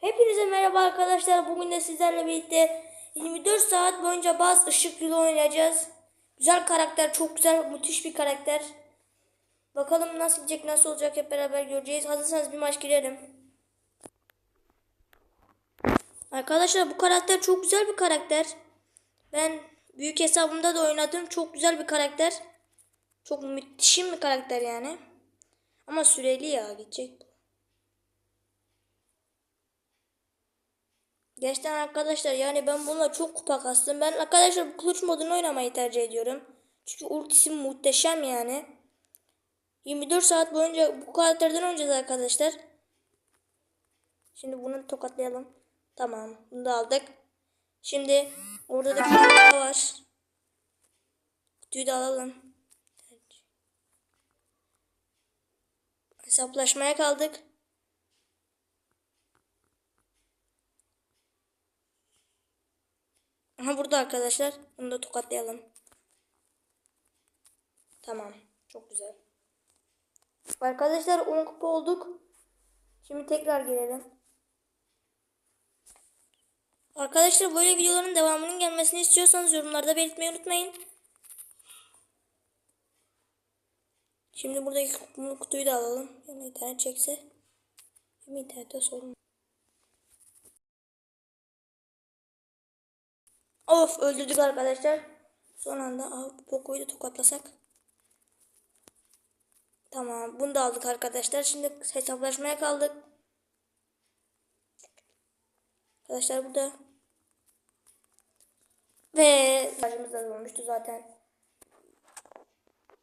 Hepinize merhaba arkadaşlar. Bugün de sizlerle birlikte 24 saat boyunca bazı ışık yılı oynayacağız. Güzel karakter, çok güzel, müthiş bir karakter. Bakalım nasıl gidecek, nasıl olacak hep beraber göreceğiz. Hazırsanız bir maç girelim. Arkadaşlar bu karakter çok güzel bir karakter. Ben büyük hesabımda da oynadım. Çok güzel bir karakter. Çok müthişim bir karakter yani. Ama süreli ya gidecek. Gerçekten arkadaşlar yani ben bununla çok kupa kastım. Ben arkadaşlar bu kılıç modunu oynamayı tercih ediyorum. Çünkü ultisi muhteşem yani. 24 saat boyunca bu karakterden oynayacağız arkadaşlar. Şimdi bunu tokatlayalım. Tamam bunu da aldık. Şimdi orada da bir var. Kutuyu da alalım. Hesaplaşmaya kaldık. Aha burada arkadaşlar. Bunu da tokatlayalım. Tamam. Çok güzel. Arkadaşlar 10 kupa olduk. Şimdi tekrar girelim. Arkadaşlar böyle videoların devamının gelmesini istiyorsanız yorumlarda belirtmeyi unutmayın. Şimdi buradaki kutu- kutuyu da alalım. Yani internet çekse. Hem internette sorun. Of öldürdük arkadaşlar. Son anda al Poco'yu da tokatlasak. Tamam bunu da aldık arkadaşlar. Şimdi hesaplaşmaya kaldık. Arkadaşlar burada. Ve başımız da olmuştu zaten.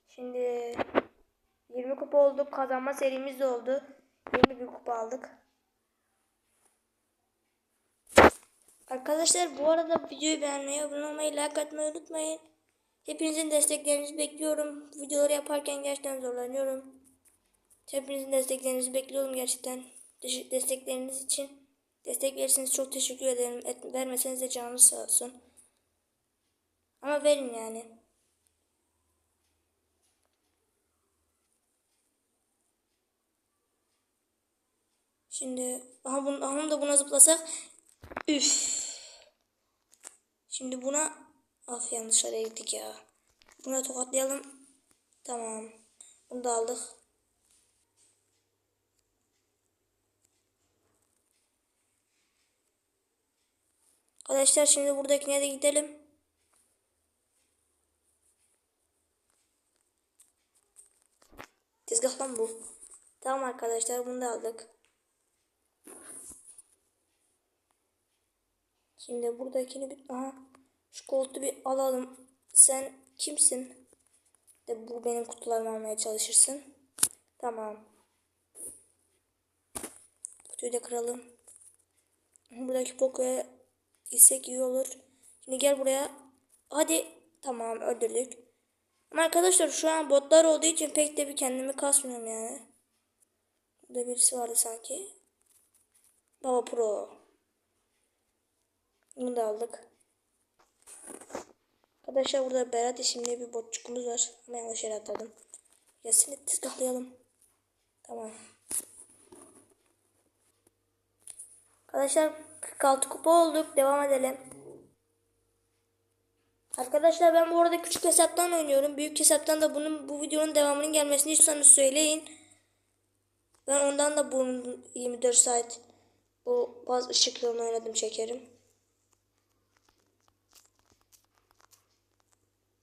Şimdi 20 kupa olduk. Kazanma serimiz de oldu. 21 kupa aldık. Arkadaşlar bu arada videoyu beğenmeyi, abone olmayı, like atmayı unutmayın. Hepinizin desteklerinizi bekliyorum. Videoları yaparken gerçekten zorlanıyorum. Hepinizin desteklerinizi bekliyorum gerçekten. Destekleriniz için. Destek verirseniz çok teşekkür ederim. Et- vermeseniz de canınız sağ olsun. Ama verin yani. Şimdi aha, bunu, da buna zıplasak. Üf. Şimdi buna af yanlış araya gittik ya. Buna tokatlayalım. Tamam. Bunu da aldık. Arkadaşlar şimdi buradakine de gidelim. Tezgah lan bu. Tamam arkadaşlar bunu da aldık. Şimdi buradakini bir aha şu koltuğu bir alalım. Sen kimsin? De bu benim kutularımı almaya çalışırsın. Tamam. Kutuyu da kıralım. Buradaki Poco'ya gitsek iyi olur. Şimdi gel buraya. Hadi. Tamam öldürdük. Ama arkadaşlar şu an botlar olduğu için pek de bir kendimi kasmıyorum yani. Burada birisi vardı sanki. Baba Pro. Bunu da aldık. Arkadaşlar burada Berat isimli bir botçukumuz var. Ama yanlış yere atladım. Gelsin tezgahlayalım. Tamam. Arkadaşlar 46 kupa olduk. Devam edelim. Arkadaşlar ben bu arada küçük hesaptan oynuyorum. Büyük hesaptan da bunun bu videonun devamının gelmesini istiyorsanız söyleyin. Ben ondan da bunun 24 saat bu bazı ışıklarını oynadım çekerim.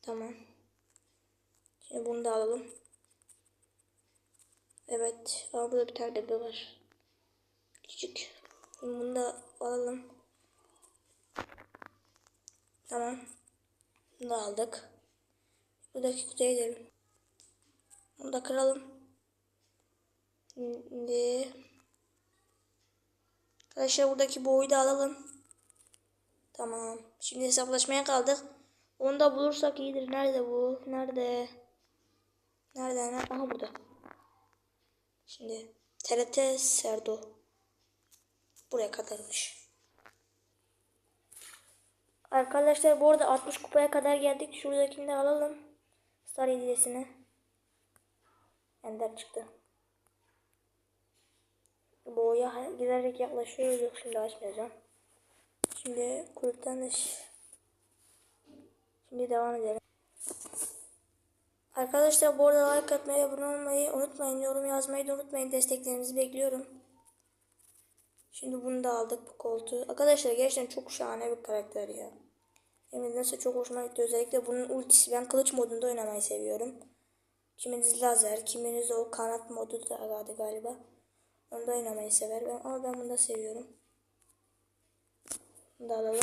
Tamam. Şimdi bunu da alalım. Evet. Aa, burada bir tane bebe var. Küçük. Şimdi bunu da alalım. Tamam. Bunu da aldık. Buradaki kutuya gidelim. Bunu da kıralım. Şimdi Arkadaşlar buradaki boyu da alalım. Tamam. Şimdi hesaplaşmaya kaldık. Onu da bulursak iyidir. Nerede bu? Nerede? Nerede? Nerede? Aha burada. Şimdi TRT Serdo. Buraya kadarmış. Arkadaşlar bu arada 60 kupaya kadar geldik. Şuradakini de alalım. Star hediyesini. Ender çıktı. Boğaya giderek yaklaşıyoruz. Yok şimdi açmayacağım. Şimdi kurtarış. Şimdi devam edelim. Arkadaşlar bu arada like atmayı, abone olmayı unutmayın. Yorum yazmayı da unutmayın. Desteklerinizi bekliyorum. Şimdi bunu da aldık bu koltuğu. Arkadaşlar gerçekten çok şahane bir karakter ya. Yemin ederim çok hoşuma gitti. Özellikle bunun ultisi. Ben kılıç modunda oynamayı seviyorum. Kiminiz lazer, kiminiz o kanat modu da vardı galiba. Onu da oynamayı sever. Ben, ama ben bunu da seviyorum. Bunu da alalım.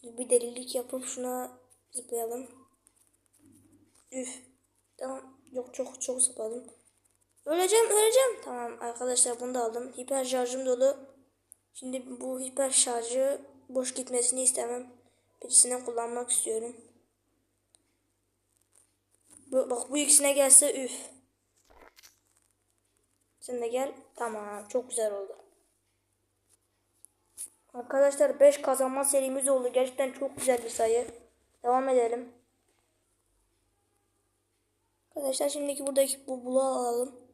Şimdi bir delilik yapıp şuna zıplayalım. Üf. Tamam. Yok çok çok zıpladım. Öleceğim öleceğim. Tamam arkadaşlar bunu da aldım. Hiper şarjım dolu. Şimdi bu hiper şarjı boş gitmesini istemem. Birisine kullanmak istiyorum. Bu, bak bu ikisine gelse üf. Sen de gel. Tamam çok güzel oldu. Arkadaşlar 5 kazanma serimiz oldu. Gerçekten çok güzel bir sayı. Devam edelim. Arkadaşlar şimdiki buradaki bu bulu alalım.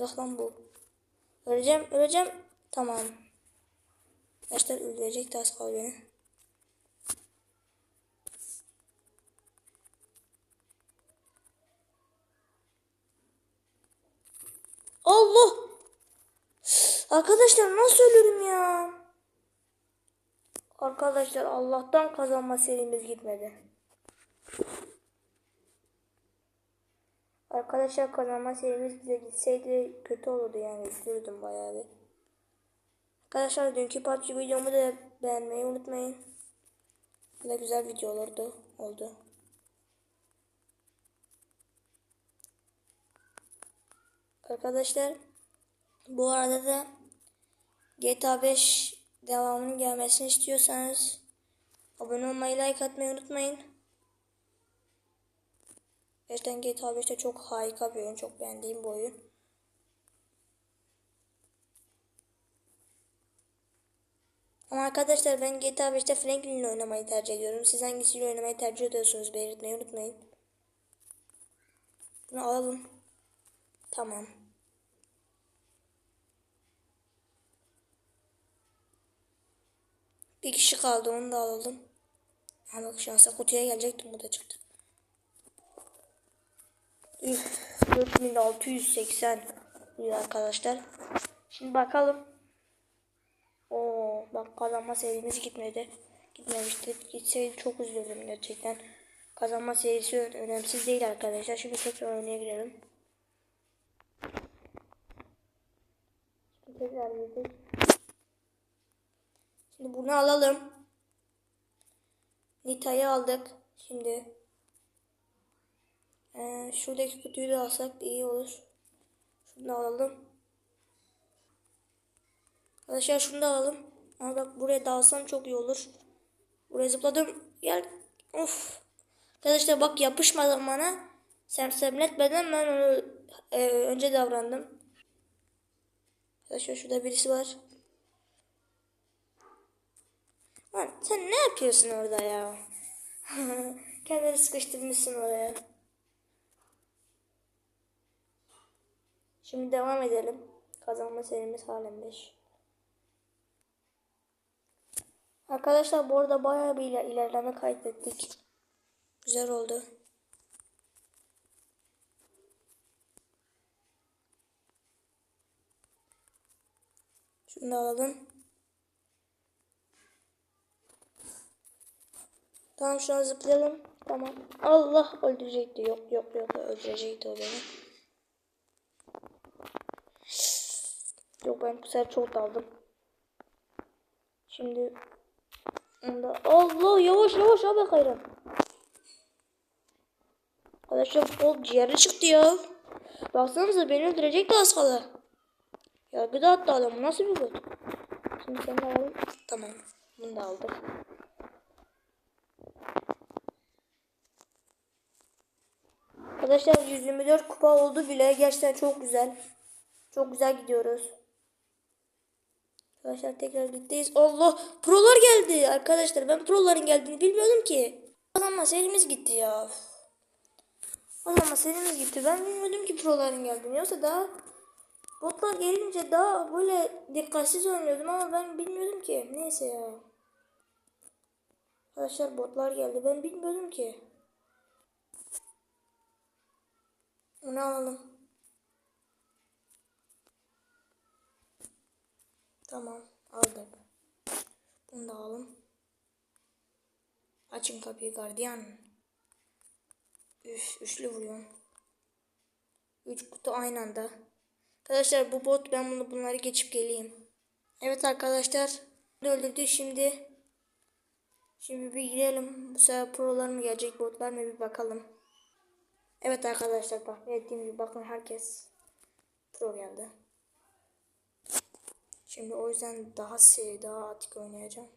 Bak lan bu. Öleceğim, öleceğim. Tamam. Arkadaşlar öldürecek de az kaldı beni. Allah! Arkadaşlar nasıl ölürüm ya? Arkadaşlar Allah'tan kazanma serimiz gitmedi. Arkadaşlar kazanma serimiz de gitseydi kötü olurdu yani üzülürdüm bayağı bir. Arkadaşlar dünkü PUBG videomu da beğenmeyi unutmayın. Ne güzel videolardı oldu. Arkadaşlar bu arada da GTA 5 devamının gelmesini istiyorsanız abone olmayı like atmayı unutmayın. Gerçekten GTA 5'te çok harika bir oyun. Çok beğendiğim bir oyun. Ama arkadaşlar ben GTA 5'te Franklin oynamayı tercih ediyorum. Siz hangisiyle oynamayı tercih ediyorsunuz belirtmeyi unutmayın. Bunu alalım. Tamam. Bir kişi kaldı onu da alalım. Ha bak şansa kutuya gelecektim bu da çıktı. Üf, 4680 diyor arkadaşlar. Şimdi bakalım. Oo, bak kazanma serimiz gitmedi. Gitmemişti. Gitseydi çok üzülürdüm gerçekten. Kazanma serisi önemsiz değil arkadaşlar. Şimdi tekrar oynaya girelim. Şimdi tekrar girdik. Şimdi bunu alalım. Nita'yı aldık. Şimdi ee, şuradaki kutuyu da alsak iyi olur. Şunu da alalım. Arkadaşlar şunu da alalım. Ama bak buraya dalsam çok iyi olur. Buraya zıpladım. Gel. Of. Arkadaşlar bak yapışmadan bana. Sersemletmeden ben onu e, önce davrandım. Arkadaşlar şurada birisi var. Lan sen ne yapıyorsun orada ya? Kendini sıkıştırmışsın oraya. Şimdi devam edelim. Kazanma serimiz halen 5. Arkadaşlar bu arada bayağı bir iler ilerleme kaydettik. Güzel oldu. Şunu alalım. Tamam şu an zıplayalım. Tamam. Allah öldürecekti. Yok yok yok öldürecekti o beni. Yok ben bu sefer çok daldım. Şimdi onda Allah yavaş yavaş abi kayran. Arkadaşlar kol ciğeri çıktı ya. Baksanıza beni öldürecek de az kala. Yargıda attı adam nasıl bir bot. Şimdi sen de alalım. Tamam. Bunu da aldık. Arkadaşlar 124 kupa oldu bile. Gerçekten çok güzel. Çok güzel gidiyoruz. Arkadaşlar tekrar birlikteyiz. Allah prolar geldi arkadaşlar. Ben proların geldiğini bilmiyordum ki. Kazanma serimiz gitti ya. Zaman serimiz gitti. Ben bilmiyordum ki proların geldiğini. Yoksa daha botlar gelince daha böyle dikkatsiz oynuyordum ama ben bilmiyordum ki. Neyse ya. Arkadaşlar botlar geldi. Ben bilmiyordum ki. Onu alalım. Tamam aldık. Bunu da alalım. Açın kapıyı gardiyan. Üf, üçlü vuruyorum. Üç kutu aynı anda. Arkadaşlar bu bot ben bunu bunları geçip geleyim. Evet arkadaşlar. Öldürdü şimdi. Şimdi bir girelim. Bu sefer prolar mı gelecek botlar mı bir bakalım. Evet arkadaşlar bak dediğim gibi bakın herkes pro geldi. Şimdi o yüzden daha seri daha atik oynayacağım.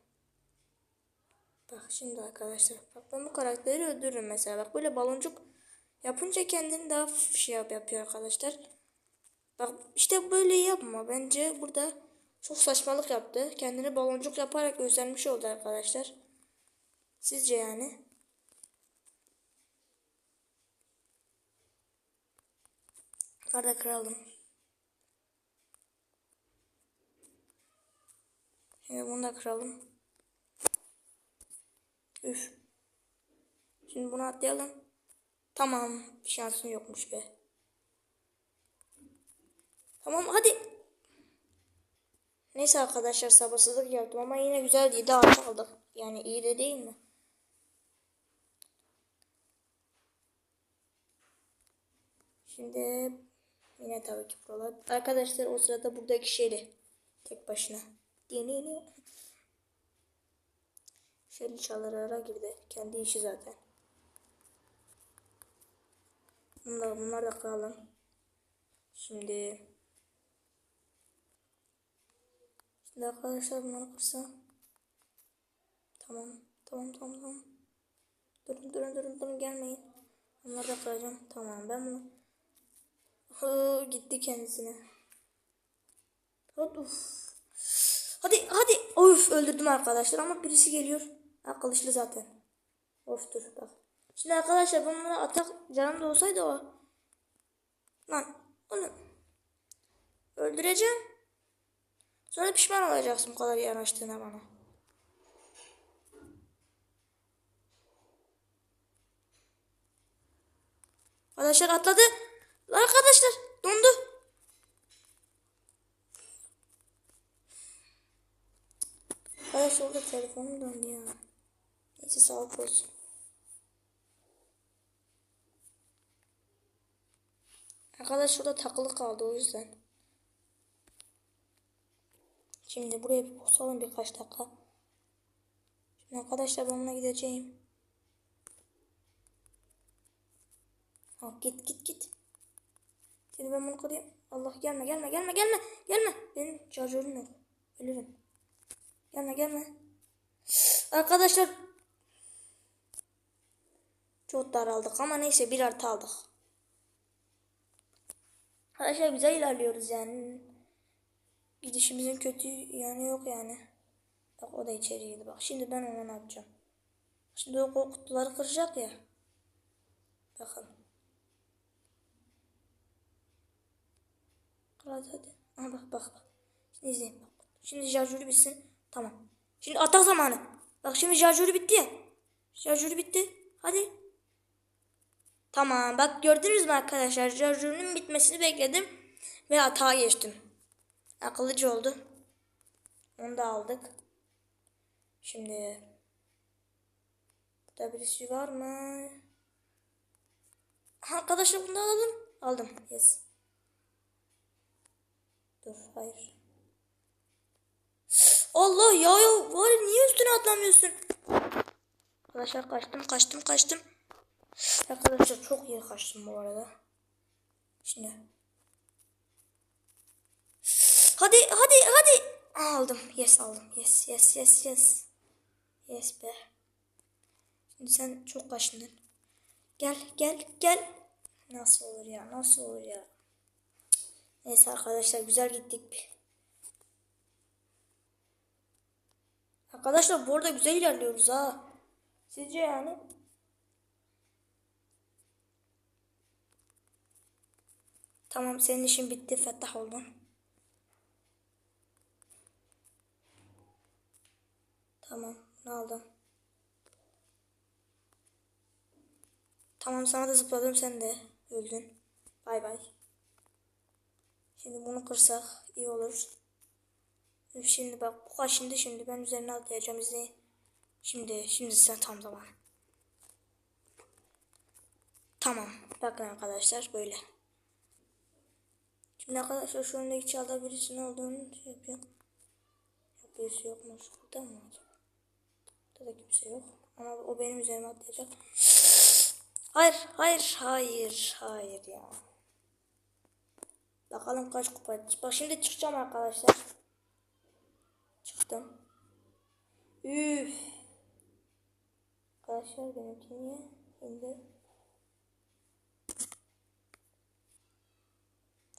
Bak şimdi arkadaşlar bak ben bu karakteri öldürürüm mesela bak böyle baloncuk yapınca kendini daha şey yap yapıyor arkadaşlar. Bak işte böyle yapma bence burada çok saçmalık yaptı. Kendini baloncuk yaparak göstermiş oldu arkadaşlar. Sizce yani? Arada kıralım. Şimdi bunu da kıralım. Üf. Şimdi bunu atlayalım. Tamam. Şansın yokmuş be. Tamam hadi. Neyse arkadaşlar sabırsızlık yaptım ama yine güzel değil. Daha aldık. Yani iyi de değil mi? Şimdi yine tabii ki buralar. Arkadaşlar o sırada buradaki şeydi. Tek başına. Dini Şeli çalarara girdi. Kendi işi zaten. Bunlar, bunlar da kıralım. Şimdi Şimdi arkadaşlar bunları kırsam. Tamam. Tamam tamam tamam. Durun durun durun durun gelmeyin. Bunları da kıracağım. Tamam ben bunu. Gitti kendisine. Hadi uf. Hadi hadi. Of öldürdüm arkadaşlar ama birisi geliyor. Ha kılıçlı zaten. Of dur bak. Şimdi arkadaşlar bunu atak canım da olsaydı o. Lan onu öldüreceğim. Sonra pişman olacaksın bu kadar yanaştığına bana. Arkadaşlar atladı. Arkadaşlar dondu. Arkadaşlar orada telefonum dondu ya. Neyse sağlık olsun. Arkadaş şurada takılı kaldı o yüzden. Şimdi buraya bir posalım birkaç dakika. Şimdi arkadaşlar ben buna gideceğim. Ha, git git git. Şimdi ben bunu kırayım. Allah gelme gelme gelme gelme gelme. Benim şarjörüm yok. Ölürüm. Gelme gelme. Arkadaşlar çok daraldık ama neyse bir artı aldık. Arkadaşlar güzel ilerliyoruz yani. Gidişimizin kötü yani yok yani. Bak o da içeri girdi bak. Şimdi ben ona ne yapacağım? Şimdi o kutuları kıracak ya. Bakın. Hadi hadi. Aha bak bak bak. Şimdi izleyin bak. Şimdi şarjörü bitsin. Tamam. Şimdi atak zamanı. Bak şimdi şarjörü bitti ya. Şarjörü bitti. Hadi. Tamam bak gördünüz mü arkadaşlar şarjörünün bitmesini bekledim ve hata geçtim. Akıllıcı oldu. Onu da aldık. Şimdi burada birisi var mı? Arkadaşlar bunu da alalım. Aldım. Yes. Dur hayır. Allah ya ya var niye üstüne atlamıyorsun? Arkadaşlar kaçtım kaçtım kaçtım. Arkadaşlar çok iyi kaçtım bu arada. Şimdi. Hadi hadi hadi. Aldım. Yes aldım. Yes yes yes yes. Yes be. Şimdi sen çok kaçtın. Gel gel gel. Nasıl olur ya nasıl olur ya. Neyse arkadaşlar güzel gittik. Arkadaşlar bu arada güzel ilerliyoruz ha. Sizce yani? Tamam senin işin bitti. Fettah oldun. Tamam. Ne aldım? Tamam sana da zıpladım sen de öldün. Bay bay. Şimdi bunu kırsak iyi olur. Şimdi bak bu kaşındı şimdi ben üzerine atlayacağım izleyin. Şimdi şimdi sen tam zaman. Tamam. Bakın arkadaşlar böyle. Şimdi arkadaşlar şu öndeki çalda birisinin olduğunu şey yapıyorum. Yok birisi yokmuş. Burada mı? Burada da kimse yok. Ama o benim üzerime atlayacak. Hayır, hayır, hayır, hayır ya. Bakalım kaç kupa. Bak şimdi çıkacağım arkadaşlar. Çıktım. Üf. Arkadaşlar benimki niye indi?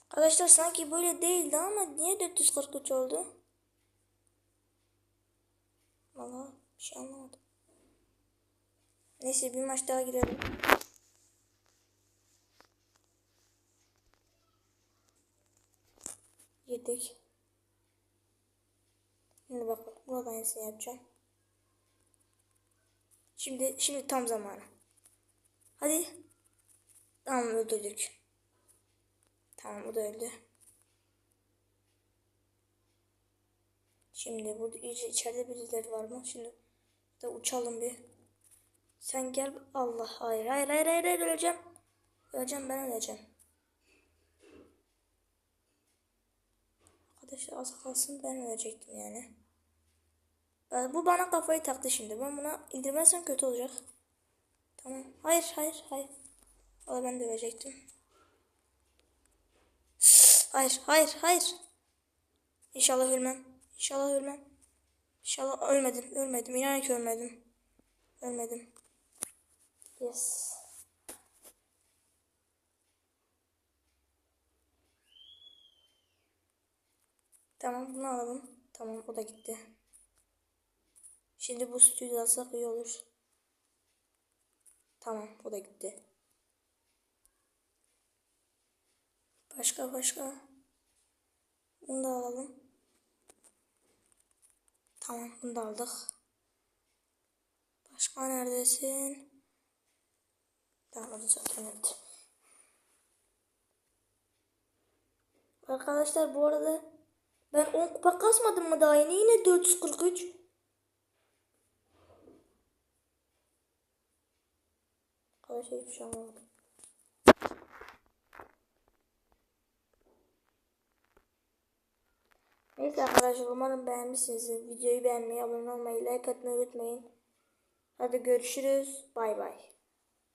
Arkadaşlar sanki böyle değildi ama niye 443 oldu? Valla bir şey anlamadım. Neyse bir maç daha girelim. Girdik. Şimdi bakın buradan iyisini yapacağım. Şimdi şimdi tam zamanı. Hadi. Tamam öldürdük. Tamam o da öldü. Şimdi burada iyice içeride birileri var mı? Şimdi da uçalım bir. Sen gel. Allah hayır hayır hayır hayır, hayır öleceğim. Öleceğim ben öleceğim. Arkadaşlar az kalsın ben ölecektim yani. Bu bana kafayı taktı şimdi. Ben buna indirmezsem kötü olacak. Tamam. Hayır hayır hayır. Valla ben de ölecektim. Hayır hayır hayır. İnşallah ölmem. İnşallah ölmem. İnşallah ölmedim. Ölmedim. İnan ki ölmedim. Ölmedim. Yes. Tamam bunu alalım. Tamam o da gitti. Şimdi bu sütü de alsak iyi olur. Tamam o da gitti. Başka başka. Bunu da alalım. Tamam bunu da aldık. Başka neredesin? Tamam zaten evet. Arkadaşlar bu arada ben 10 kupa kasmadım mı daha yine? Yine 443. Arkadaşlar hiçbir şey anlamadım. Neyse arkadaşlar umarım beğenmişsinizdir. Videoyu beğenmeyi, abone olmayı, like atmayı unutmayın. Hadi görüşürüz. Bay bay.